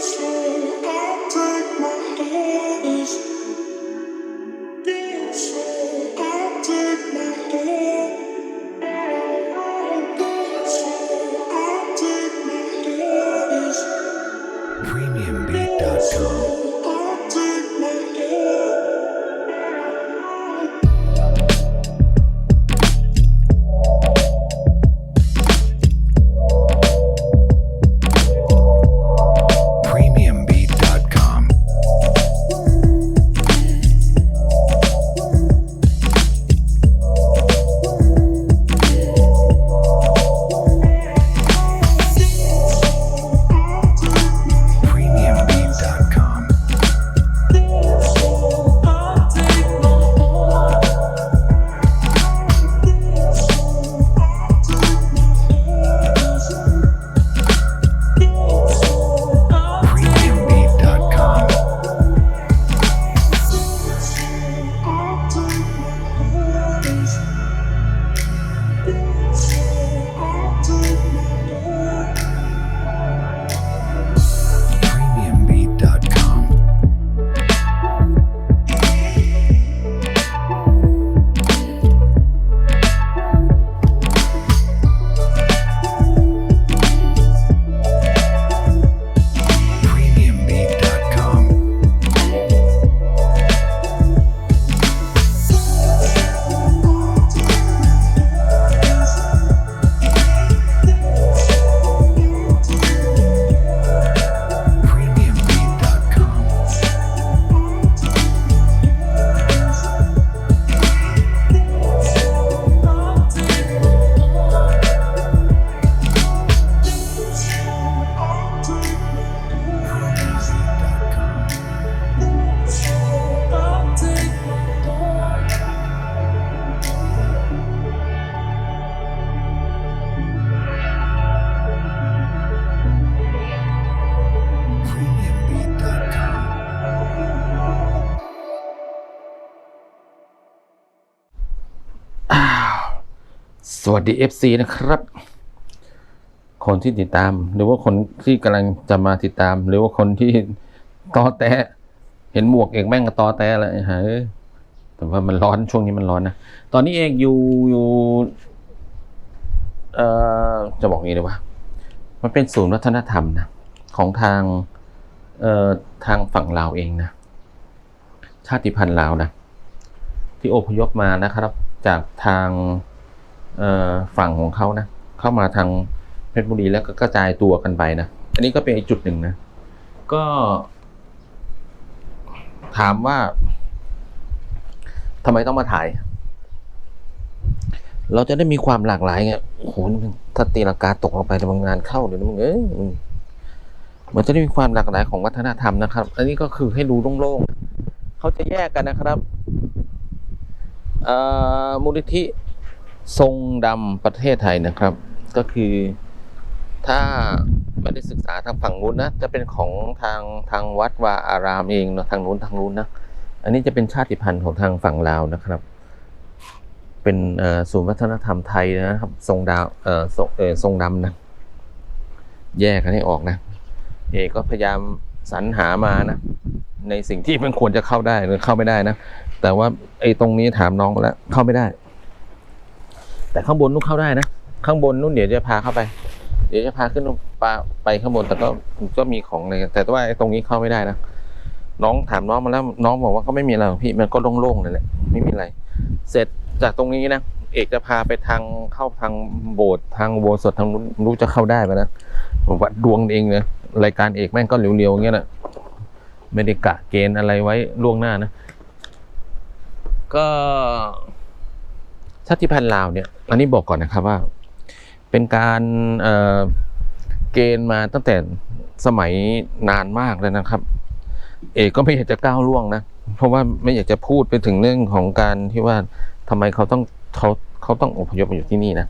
say วัสดี FC นะครับ คนที่ติดตาม หรือว่าคนที่กำลังจะมาติดตาม หรือว่าคนที่ตอแตะเห็นหมวกเอกแม่งก็ตอแตะแล้วฮะเอ้ยแต่ว่ามันร้อนช่วงนี้มันร้อนนะ ตอนนี้เอกอยู่อยู่เอ่อจะบอกงี้เลยว่า มันเป็นศูนย์วัฒนธรรมนะ ของทางเอ่อทางฝั่งลาวเองนะ ชาติพันธุ์ลาวนะ ที่อพยพมานะครับ จากทาง ฝั่งของเขานะเข้ามาทางเพชรบุรีแล้วก็กระจายตัวกันไปนะอันนี้ก็เป็นอีกจุดหนึ่งนะก็ ถามว่าทำไมต้องมาถ่าย เราจะได้มีความหลากหลายไงโอ้โหนี่มันถ้าตีลังกาตกลงไปในบางงานเข้าเดี๋ยวนะมึงเอ้ยมันจะได้มีความหลากหลายของวัฒนธรรมนะครับ อันนี้ก็คือให้ดูโล่งๆเขาจะแยกกันนะครับมูลนิธิ ทรงดำประเทศไทยนะครับ ก็คือถ้าไม่ได้ศึกษาทางฝั่งนู้นนะจะเป็นของทางทางวัดวาอารามเองเนะทางนู้นทางนู้นนะอันนี้จะเป็นชาติพันธุ์ของทางฝั่งลาวนะครับ เป็นศูนย์วัฒนธรรมไทยนะครับ ทรงดาวทรงทรงดำนะแยกกันให้ออกนะเอกก็พยายามสรรหามานะในสิ่งที่มันควรจะเข้าได้หรือเข้าไม่ได้นะแต่ว่าไอ้ตรงนี้ถามน้องแล้วเข้าไม่ได้ แต่ข้างบนนู้นเข้าได้นะ ข้างบนนู้นเดี๋ยวจะพาเข้าไป เดี๋ยวจะพาขึ้นไปไปข้างบนแต่ก็ก็มีของเลยแต่ว่าไอ้ตรงนี้เข้าไม่ได้นะน้องถามน้องมาแล้วน้องบอกว่าก็ไม่มีอะไรพี่มันก็โล่งๆนั่นแหละไม่มีอะไร เสร็จจากตรงนี้นะเอกจะพาไปทางเข้าทางโบสถ์ทางโบสถ์ทางนู้นไม่รู้จะเข้าได้ไหมนะผมว่าดวงเองเนี่ยรายการเอกแม่งก็เรียวๆอย่างเงี้ยนะไม่ได้กะเกณฑ์อะไรไว้ล่วงหน้านะ ก็ ชาติพันธุ์ลาวเนี่ยอันนี้บอกก่อนนะครับว่า เป็นการเเกณฑ์มาตั้งแต่สมัยนานมากแล้วนะครับ เอกก็ไม่อยากจะก้าวล่วงนะ เพราะว่าไม่อยากจะพูดไปถึงเรื่องของการที่ว่าทำไมเขาต้องเขาเขาต้องอพยพมาอยู่ที่นี่นะ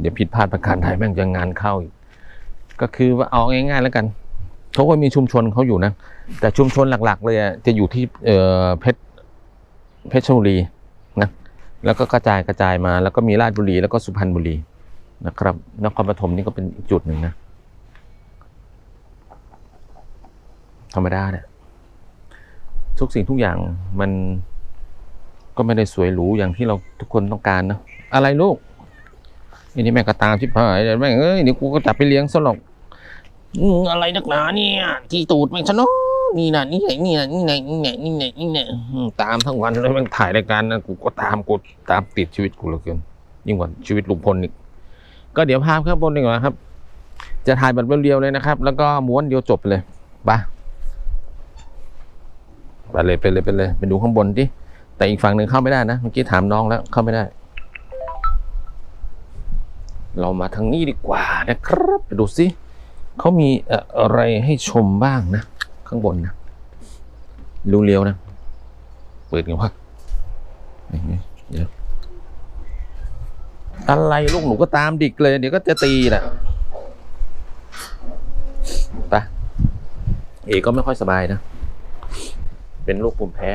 เดี๋ยวผิดพลาดประการใดแม่งจะงานเข้าอีกก็คือว่าเอาง่ายๆแล้วกันเขาก็มีชุมชนเขาอยู่นะ แต่ชุมชนหลัก ๆ เลยจะอยู่ที่เเพชรเพชรบุรี แล้วก็กระจายกระจายมา แล้วก็มีราชบุรีแล้วก็สุพรรณบุรีนะครับนครปฐมนี่ก็เป็นอีกจุดหนึ่งนะรรมดาเนี่ยทุกสิ่งทุกอย่างมันก็ไม่ได้สวยหรูอย่างที่เราทุกคนต้องการนะอะไรลูกอันนี้แม่ก็ตามชิบหายแม่เอ้ยเดี๋ยวกูก็จับไปเลี้ยงซะหรอกอะไรนักหนาเนี่ยที่ตูดแม่งชะเนอะ นี่นะนี่ไหนนี่นะนี่ไหนนี่ไหนนี่ไหนนี่ไหนตามทั้งวันเลยม่งถ่ายรายการนะกูก็ตามกูตามติดชีวิตกูเหลือเกินยิ่งกว่าชีวิตลุงพลอีกก็เดี๋ยวพาพข้างบนดีกว่าครับ จะถ่ายแบบเรียวๆเลยนะครับ แล้วก็ม้วนเดียวจบเลยไปไปเลยไปเลยไปเลยไปดูข้างบนดิแต่อีกฝั่งหนึ่งเข้าไม่ได้นะเมื่อกี้ถามน้องแล้วเข้าไม่ได้ เรามาทางนี้ดีกว่านะครับ ไปดูสิเขามีอะไรให้ชมบ้างนะ ข้างบนนะเรียวนะ เปิดกันวะเดี๋ยวอะไรลูกหนูก็ตามดิกเลย เดี๋ยวก็จะตีแหละไปเอก็ไม่ค่อยสบายนะ เป็นโรคภูมิแพ้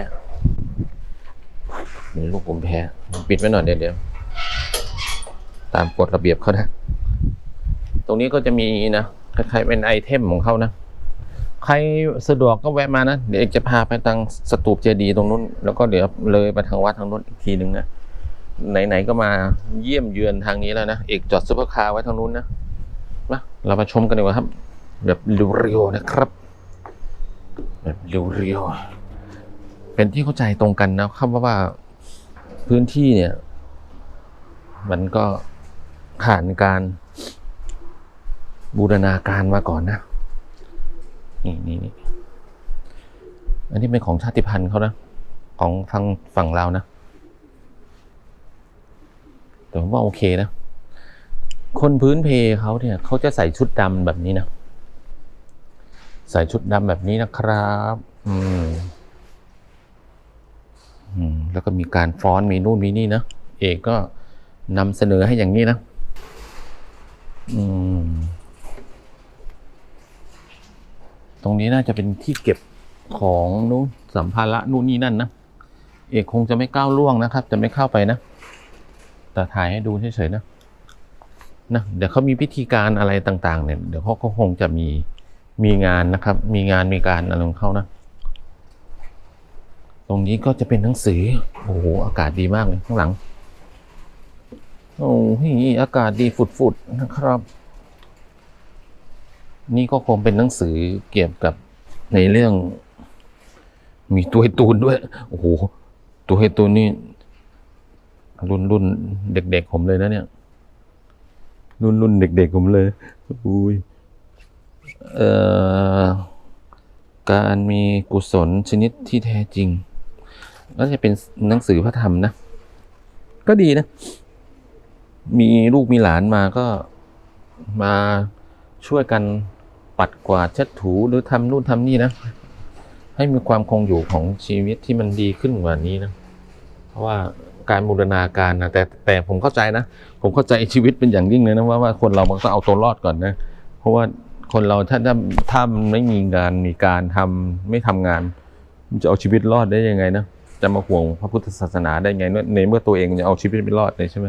เป็นโรคภูมิแพ้ ปิดไว้หน่อยเดี๋ยวเดี๋ยวตามกฎระเบียบเขานะ ตรงนี้ก็จะมีนะ คล้ายๆเป็นไอเทมของเขานะ ใครสะดวกก็แวะมานะ เดี๋ยวเอกจะพาไปทางสตูปเจดีย์ตรงนู้น แล้วก็เดี๋ยวเลยไปทางวัดทางนู้นอีกทีนึงนะ ไหนๆก็มาเยี่ยมเยือนทางนี้แล้วนะ เอกจอดซุปเปอร์คาร์ไว้ทางนู้นนะ มา เรามาชมกันดีกว่าครับ แบบเรียวๆนะครับ แบบเรียวๆเป็นที่เข้าใจตรงกันนะครับว่าว่าพื้นที่เนี่ย มันก็ผ่านการบูรณาการมาก่อนนะ นี่นี่นี่อันนี้เป็นของชาติพันธุ์เขานะ ของทางฝั่งเรานะ แต่ผมว่าโอเคนะ คนพื้นเพเขาเนี่ยเขาจะใส่ชุดดำแบบนี้นะ ใส่ชุดดำแบบนี้นะครับ อืมอืมแล้วก็มีการฟ้อนมีนู่นมีนี่นะ เอกก็นำเสนอให้อย่างนี้นะ อืม ตรงนี้น่าจะเป็นที่เก็บของนู้นสัมภาระนู่นนี่นั่นนะ เอกคงจะไม่ก้าวล่วงนะครับ จะไม่เข้าไปนะ แต่ถ่ายให้ดูเฉยๆนะ นะ เดี๋ยวเขามีพิธีการอะไรต่าง ๆ เนี่ย เดี๋ยวเขาก็คงจะมี มีงานนะครับ มีงานมีการอะไรของเขานะ ตรงนี้ก็จะเป็นหนังสือ โอ้โห อากาศดีมากเลยข้างหลัง โอ้โหอากาศดีฝุดๆนะครับ นี่ก็คงเป็นหนังสือเกี่ยวกับในเรื่อง มีตัวไอ้ตูนด้วย โอ้โห ตัวไอ้ตูนนี่ รุ่นรุ่นเด็ก ๆ ผมเลยนะเนี่ย รุ่นรุ่นเด็ก ๆ ผมเลยอุ้ยเอ่อการมีกุศลชนิดที่แท้จริงก็จะเป็นหนังสือพระธรรมนะ ก็ดีนะ มีลูกมีหลานมาก็มา ช่วยกันปัดกวาดเช็ดถูหรือทำนู่นทำนี่นะ ให้มีความคงอยู่ของชีวิตที่มันดีขึ้นกว่านี้นะ เพราะว่าการบูรณาการนะแต่แต่ผมเข้าใจนะ ผมเข้าใจชีวิตเป็นอย่างยิ่งเลยนะว่าว่าคนเรามันต้องเอาตัวรอดก่อนนะ เพราะว่าคนเราถ้าถ้าถ้ามันไม่มีงานมีการทำไม่ทำงานมันจะเอาชีวิตรอดได้ยังไงนะจะมาห่วงพระพุทธศาสนาได้ไงเมื่อในเมื่อตัวเองจะเอาชีวิตไม่รอดเลยใช่ไหม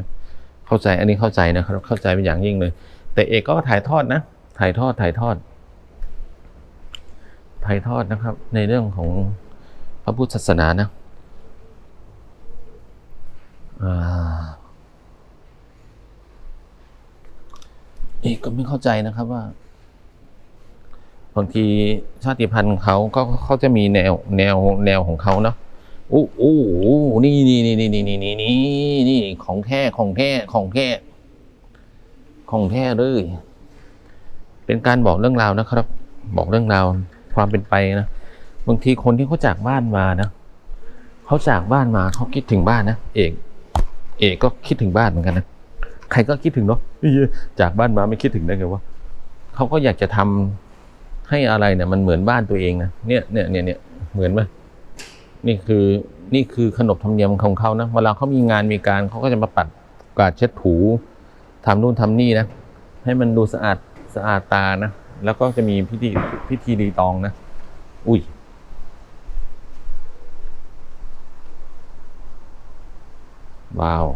เข้าใจอันนี้เข้าใจนะครับเข้าใจเป็นอย่างยิ่งเลย แต่เอกก็ถ่ายทอดนะ ถ่ายทอดถ่ายทอด ถ่ายทอดนะครับ ในเรื่องของพระพุทธศาสนานะอ่าเอกก็ไม่เข้าใจนะครับว่าบางทีชาติพันธุ์เขาก็เขาจะมีแนวแนวแนวของเขาเนาะอู้อู้อู้นี่นี่นี่นี่นี่นี่นี่นี่นี่ของแท้ของแท้ของแท้ของแท้เลย เป็นการบอกเรื่องราวนะครับ บอกเรื่องราวความเป็นไปนะบางทีคนที่เขาจากบ้านมานะเขาจากบ้านมาเขาคิดถึงบ้านนะเอก เอกก็คิดถึงบ้านเหมือนกันนะใครก็คิดถึงเนาะจากบ้านมาไม่คิดถึงได้ไงวะเขาก็อยากจะทำให้อะไรเนี่ยมันเหมือนบ้านตัวเองนะเนี่ยเนี่ยเนี่ยเนี่ยเหมือนไหมนี่คือนี่คือขนบธรรมเนียมของเขานะเวลาเขามีงานมีการเขาก็จะมาปัดกวาดเช็ดถูทำนู่นทำนี่นะให้มันดูสะอาด สะอาดตานะ แล้วก็จะมีพิธีพิธีรีตองนะ อุ้ยว้าว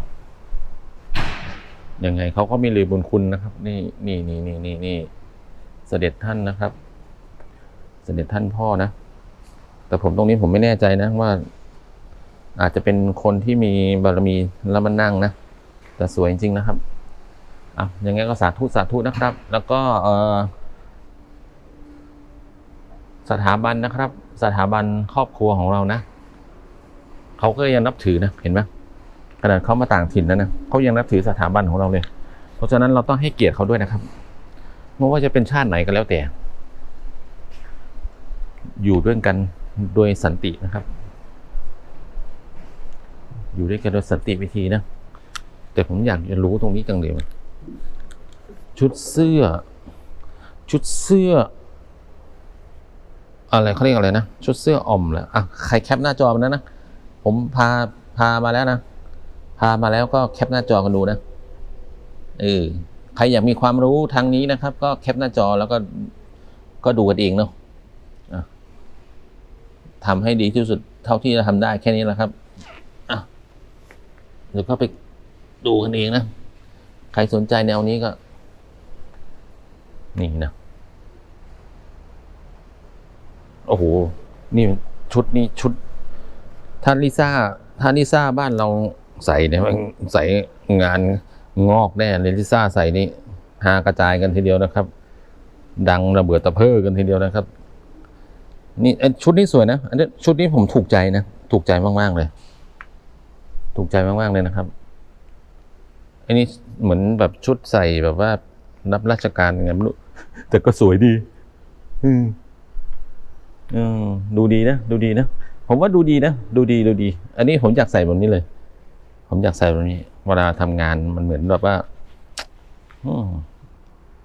ยังไงเขาก็มีลือบุญคุณนะครับ นี่นี่นี่นี่นี่นี่เสด็จท่านนะครับ เสด็จท่านพ่อนะ แต่ผมตรงนี้ผมไม่แน่ใจนะว่า อาจจะเป็นคนที่มีบารมีแล้วมันนั่งนะ แต่สวยจริงๆนะครับ อะยังไงก็สาธุสาธุนะครับ แล้วก็เออสถาบันนะครับ สถาบันครอบครัวของเรานะเขาก็ยังนับถือนะเห็นไหมขนาดเขามาต่างถิ่นแล้วนะเขายังนับถือสถาบันของเราเลย เพราะฉะนั้นเราต้องให้เกียรติเขาด้วยนะครับไม่ว่าจะเป็นชาติไหนก็แล้วแต่ อยู่ด้วยกันโดยสันตินะครับ อยู่ด้วยกันโดยสันติวิธีนะแต่ผมอยากจะรู้ตรงนี้จังเลย ชุดเสื้อ ชุดเสื้อ อะไรเขาเรียกอะไรนะ ชุดเสื้ออ่อมแหละอะใครแคปหน้าจอมาแล้วนะ ผมพาพามาแล้วนะ พามาแล้วก็แคปหน้าจอกันดูนะเออใครอยากมีความรู้ทางนี้นะครับ ก็แคปหน้าจอแล้วก็ก็ดูกันเองเนาะะทำให้ดีที่สุดเท่าที่จะทำได้แค่นี้แหละครับอะเดี๋ยวก็ไปดูกันเองนะ รสนใจแนวนี้ก็ นี่นะโอ้โหนี่ชุดนี้ชุดถ้านลิซ่าถ้านลิซ่าบ้านเราใส่เนี่ยใส่งานงอกแน่เลยลิซ่าใส่นี่หากระจายกันทีเดียวนะครับ ดังระเบิดตะเพอกันทีเดียวนะครับ นี่เอ้ยชุดนี้สวยนะอันนี้ชุดนี้ผมถูกใจนะ ถูกใจมากๆเลย ถูกใจมากๆเลยนะครับ อันนี้เหมือนแบบชุดใส่แบบว่ารับราชการไงไม่รู้ แต่ก็สวยดี อืมอืมดูดีนะ ดูดีนะ ผมว่าดูดีนะ ดูดี ดูดี อันนี้ผมอยากใส่แบบนี้เลย ผมอยากใส่แบบนี้ เวลาทำงานมันเหมือนแบบว่าอม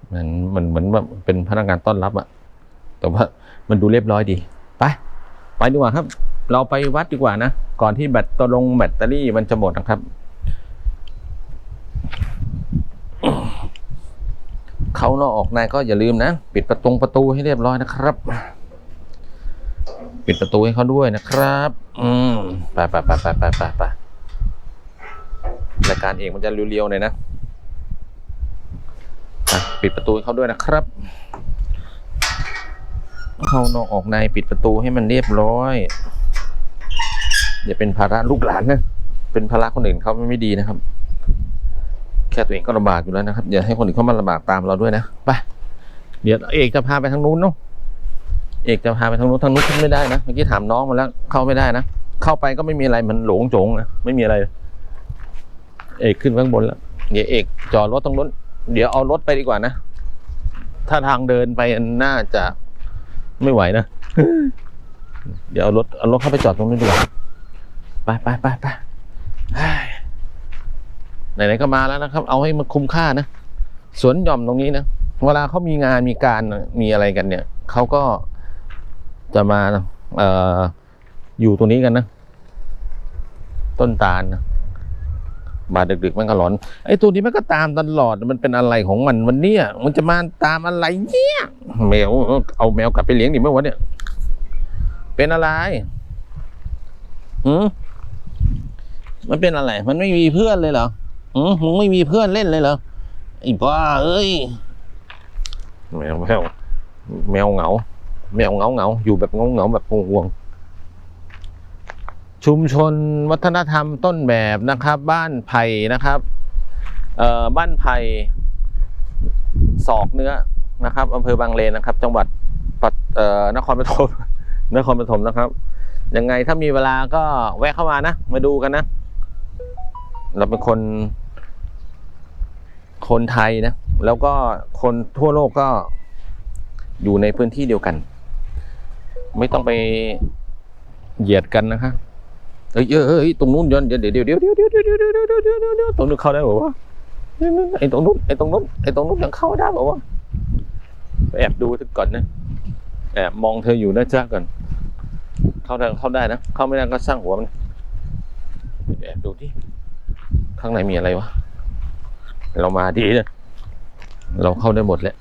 เหมือนเหมือนเหมือนแบบเป็นพนักงานต้อนรับอะแต่ว่ามันดูเรียบร้อยดี ไป ไปดีกว่าครับ เราไปวัดดีกว่านะ ก่อนที่แบตตลงแบตเตอรี่มันจะหมดนะครับ เขานอกออกในก็อย่าลืมนะ ปิดประตูประตูให้เรียบร้อยนะครับ ปิดประตูให้เขาด้วยนะครับ อืมไปไปไปไปไปไปไปรายการเองมันจะเรียวๆหน่อยนะปิดประตูให้เขาด้วยนะครับ เข้านอกออกในปิดประตูให้มันเรียบร้อยอย่าเป็นภาระลูกหลานนะเป็นภาระคนอื่นเขาไม่ดีนะครับ แค่ตัวเองก็ลำบากอยู่แล้วนะครับอย่าให้คนอื่นเข้ามาลำบากตามเราด้วยนะไปเดี๋ยวเอกจะพาไปทางนู้นเนาะเอกจะพาไปทางนู้นทางนู้นขึ้นไม่ได้นะเมื่อกี้ถามน้องมาแล้วเข้าไม่ได้นะเข้าไปก็ไม่มีอะไรมันหลงโจงนะไม่มีอะไร เอกขึ้นข้างบนแล้วเดี๋ยวเอกจอดรถตรงนู้นเดี๋ยวเอารถไปดีกว่านะถ้าทางเดินไปน่าจะไม่ไหวนะเดี๋ยวเอารถเอารถเข้าไปจอดตรงนู้นดีกว่าไปไปไปไป ไหนๆก็มาแล้วนะครับ เอาให้มันคุ้มค่านะสวนหย่อมตรงนี้นะเวลาเขามีงานมีการมีอะไรกันเนี่ยเขาก็จะมาเอ่ออยู่ตรงนี้กันนะ ต้นตาลนะมาดึกๆมันก็หลอนไอ้ตัวนี้มันก็ตามตลอดมันเป็นอะไรของมันวันเนี้ยมันจะมาตามอะไรเนี่ยแมวเอาแมวกลับไปเลี้ยงดิเมื่อวันเนี่ย เป็นอะไรหืมมันเป็นอะไร มันไม่มีเพื่อนเลยเหรอ หืมมึงไม่มีเพื่อนเล่นเลยเหรอไอ้บ้าเอ้ยแมวแมวแมวเหงา แมวเหงาเหงาอยู่แบบเหงาเหงาแบบห่วงชุมชนวัฒนธรรมต้นแบบนะครับ บ้านไผ่นะครับเอ่อบ้านไผ่ศอกเนื้อนะครับอำเภอบางเลนนะครับ จังหวัดปัตเอ่อนครปฐมนครปฐมนะครับยังไงถ้ามีเวลาก็แวะเข้ามานะ มาดูกันนะ เราเป็นคน คนไทยนะ แล้วก็คนทั่วโลกก็อยู่ในพื้นที่เดียวกัน ไม่ต้องไปเหยียดกันนะคะเอ้ยเอ้ยเอ้ยตรงนู้นย้อนเดี๋ยวเดี๋ยวเดี๋ยวเดี๋ยวเดี๋ยวเดี๋ยวเดี๋ยวเดี๋ยวเดี๋ยวเดี๋ยวเดี๋ยวเดี๋ยวตรงนู้นเข้าได้บอกว่าวะไอ้ตรงนู้นไอ้ตรงนู้นไอ้ตรงนู้นยังเข้าได้บอกว่าวะแอบดูเธอก่อนนะแอบมองเธออยู่นะจ๊ะก่อนเข้าได้เข้าได้นะเข้าไม่ได้ก็ช่างหัวมันแอบดูที่ข้างในมีอะไรวะ เรามาดีนะเราเข้าได้หมดแล้ว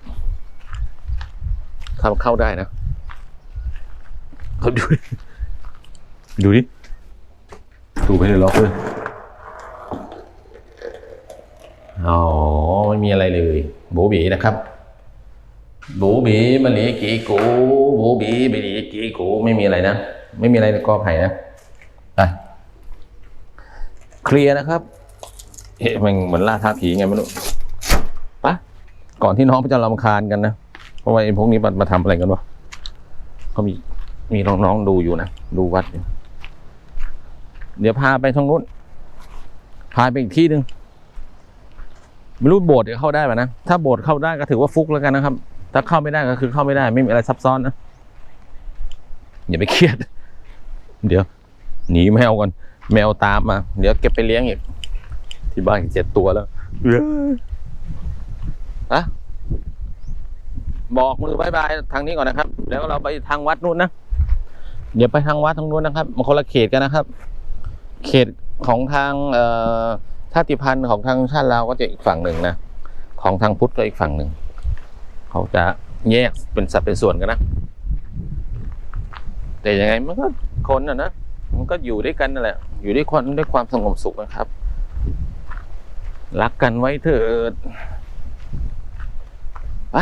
เข้าเข้าได้นะเขาดูดูดิดูไปเลยล็อกเลยอ๋อไม่มีอะไรเลยโบบีนะครับบูบีมันหลีกีกูบูบีมันหลีกีกูไม่มีอะไรนะ ไม่มีอะไรในกอไผ่นะไปเคลียร์นะครับ เฮ้มันเหมือนล่าท้าผีไงไม่รู้ปะก่อนที่น้องจะรำคาญกันนะเพราะว่าไอ้พวกนี้มันมาทำอะไรกันวะเขามีมีน้องๆดูอยู่นะดูวัดอยู่เดี๋ยวพาไปทางนู้นพาไปอีกที่หนึ่งไม่รู้โบสถ์จะเข้าได้ป่ะนะถ้าโบสถ์เข้าได้ก็ถือว่าฟุกแล้วกันนะครับ ถ้าเข้าไม่ได้ก็คือเข้าไม่ได้ไม่มีอะไรซับซ้อนนะอย่าไปเครียด เดี๋ยว หนีแมวก่อนแมวตามมา เดี๋ยวเก็บไปเลี้ยงอีก ที่บ้านอีกเจ็ดตัวแล้วเอ้ยอะบอกมือบายบายทางนี้ก่อนนะครับ แล้วเราไปทางวัดนู้นนะเดี๋ยวไปทางวัดทางนู้นนะครับมันคนละเขตกันนะครับ เขตของทางเอ่อชาติพันธุ์ของทางชาติลาวก็จะอีกฝั่งหนึ่งนะของทางพุทธก็อีกฝั่งหนึ่งเขาจะแยกเป็นสัดเป็นส่วนกันนะแต่ยังไงมันก็คนอะนะมันก็อยู่ด้วยกันนั่นแหละ อยู่ด้วยความด้วยความสงบสุขนะครับ รักกันไว้เถิดไป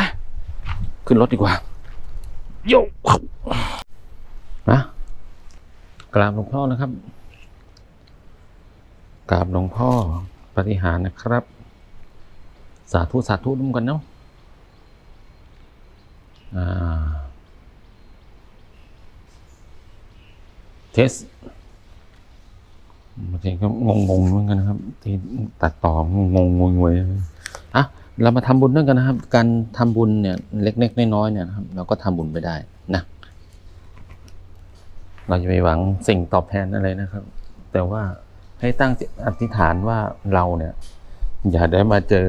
ขึ้นรถดีกว่าโยกนะกราบหลวงพ่อนะครับ กราบหลวงพ่อปฏิหารนะครับ สาธุ สาธุร่วมกันเนาะอ่าเทส บางทีก็งงๆเหมือนกันนะครับ ที่ตัดต่องงงงวยๆอะเรามาทำบุญด้วยกันนะครับ การทำบุญเนี่ยเล็กๆน้อยๆเนี่ยนะครับ เราก็ทำบุญไปได้นะเราจะไปหวังสิ่งตอบแทนอะไรนะครับ แต่ว่าให้ตั้งอธิษฐานว่าเราเนี่ย อย่าได้มาเจอ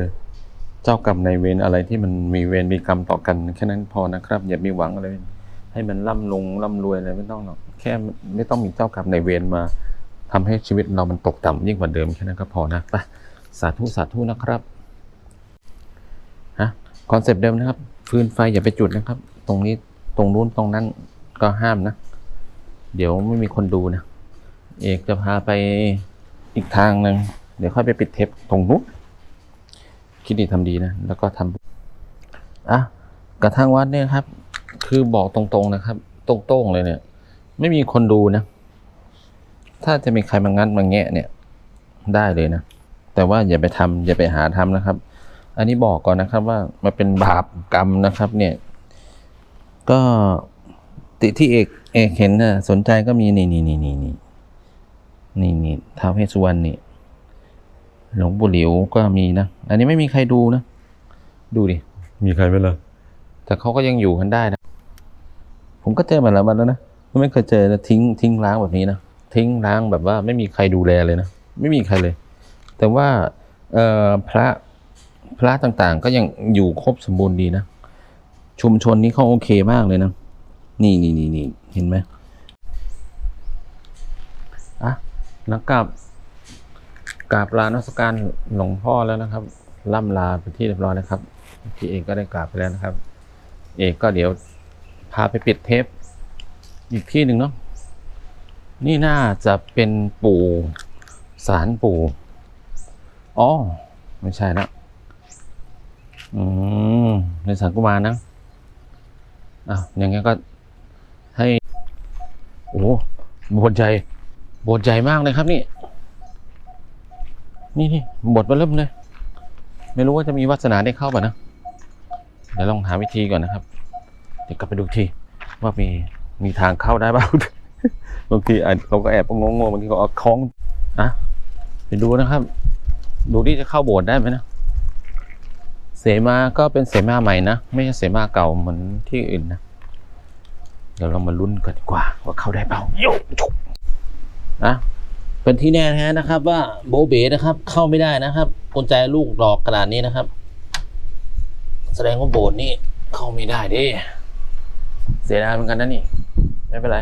เจ้ากรรมในายเวรอะไรที่มันมีเวรมีกรรมต่อกันแค่นั้นพอนะครับ อย่ามีหวังอะไรให้มันร่ำลงร่ำรวยอะไรไม่ต้องหรอกแค่ไม่ต้องมีเจ้ากรรมในายเวรมา ทำให้ชีวิตเรามันตกต่ำยิ่งกว่าเดิมแค่นั้นก็พอนะไปสาธุสาธุนะครับฮะคอนเซปต์เดิมนะครับ ฟืนไฟอย่าไปจุดนะครับ ตรงนี้ตรงนู้นตรงนั้นก็ห้ามนะ เดี๋ยวไม่มีคนดูนะเอกจะพาไปอีกทางหนึ่งเดี๋ยวค่อยไปปิดเทปตรงนู้นคิดดีทำดีนะ แล้วก็ทำอะกระทั่งวัดเนี่ยครับ คือบอกตรงๆนะครับ ตรงๆเลยเนี่ย ไม่มีคนดูนะ ถ้าจะมีใครมางัดมาแงะเนี่ยได้เลยนะ แต่ว่าอย่าไปทำอย่าไปหาทำนะครับ อันนี้บอกก่อนนะครับว่ามันเป็นบาปกรรมนะครับเนี่ยก็ติที่เอกเอกเห็นน่ะสนใจก็มีนี่นี่นี่นี่นี่นี่นี่ท้าวเพชรสุวรรณนี่หลวงปู่หลิวก็มีนะ อันนี้ไม่มีใครดูนะ ดูดิ มีใครไหมล่ะแต่เขาก็ยังอยู่กันได้นะ ผมก็เจอมาแล้ววันแล้วนะ ไม่เคยเจอนะทิ้งทิ้งร้างแบบนี้นะ ทิ้งร้างแบบว่าไม่มีใครดูแลเลยนะ ไม่มีใครเลย แต่ว่าพระพระต่างๆ ก็ยังอยู่ครบสมบูรณ์ดีนะ ชุมชนนี้เขาโอเคมากเลยนะ นี่นี่นี่นี่เห็นไหมอะแล้วกับกราบลานมัสการหลวงพ่อแล้วนะครับล่ำลาไปที่เรียบร้อยแล้วครับพี่เอกก็ได้กราบไปแล้วนะครับ เอกก็เดี๋ยวพาไปปิดเทปอีกที่หนึ่งเนาะ นี่น่าจะเป็นปู่สารปู่อ๋อไม่ใช่ละอืมเป็นสารกุมารนะอะอย่างเงี้ยก็ให้ โอ้บสถ์ใหญ่โบสถ์ใหญ่มากเลยครับนี่ นี่นี่บสถ์มาเริ่มเลย ไม่รู้ว่าจะมีวาสนาได้เข้าป่ะนะ เดี๋ยวลองหาวิธีก่อนนะครับ เดี๋ยวกลับไปดูทีว่ามีมีทางเข้าได้บ้าง บางทีอาจเราก็แอบงงๆบางทีก็เอาคล้องอะไปดูนะครับ ดูที่จะเข้าโบสถ์ได้ไหมนะเสมาก็เป็นเสมาใหม่นะ ไม่ใช่เสมาเก่าเหมือนที่อื่นนะ เดี๋ยวเรามาลุ้นกันดีกว่าว่าเข้าได้เปล่าโยกชุบอะเป็นที่แน่แท้นะครับ ว่าโบเบนะครับ เข้าไม่ได้นะครับกุญแจลูกดอกขนาดนี้นะครับ แสดงว่าโบสถ์นี่เข้าไม่ได้ดิเสียดายเหมือนกันนะนี่ ไม่เป็นไร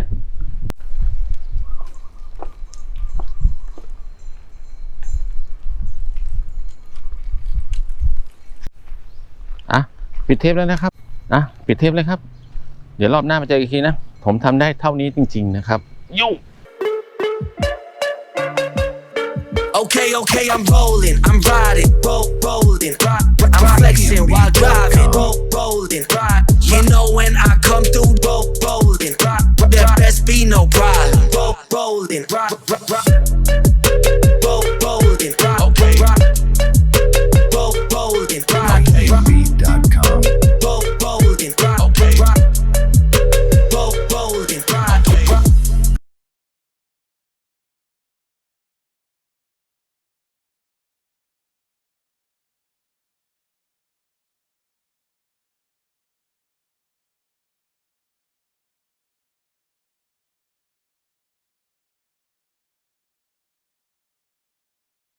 ปิดเทปแล้วนะครับอะปิดเทปเลยครับ เดี๋ยวรอบหน้ามาเจออีกทีนะ ผมทำได้เท่านี้จริง ๆ นะครับยุ่ Okay, okay, I'm rolling, I'm riding, roll, rolling, rock, rock, I'm flexing while driving, roll, rolling, ride. You know when I come through, roll, rolling, rock, rock, there best be no problem, roll, rolling, rock, rock, rock.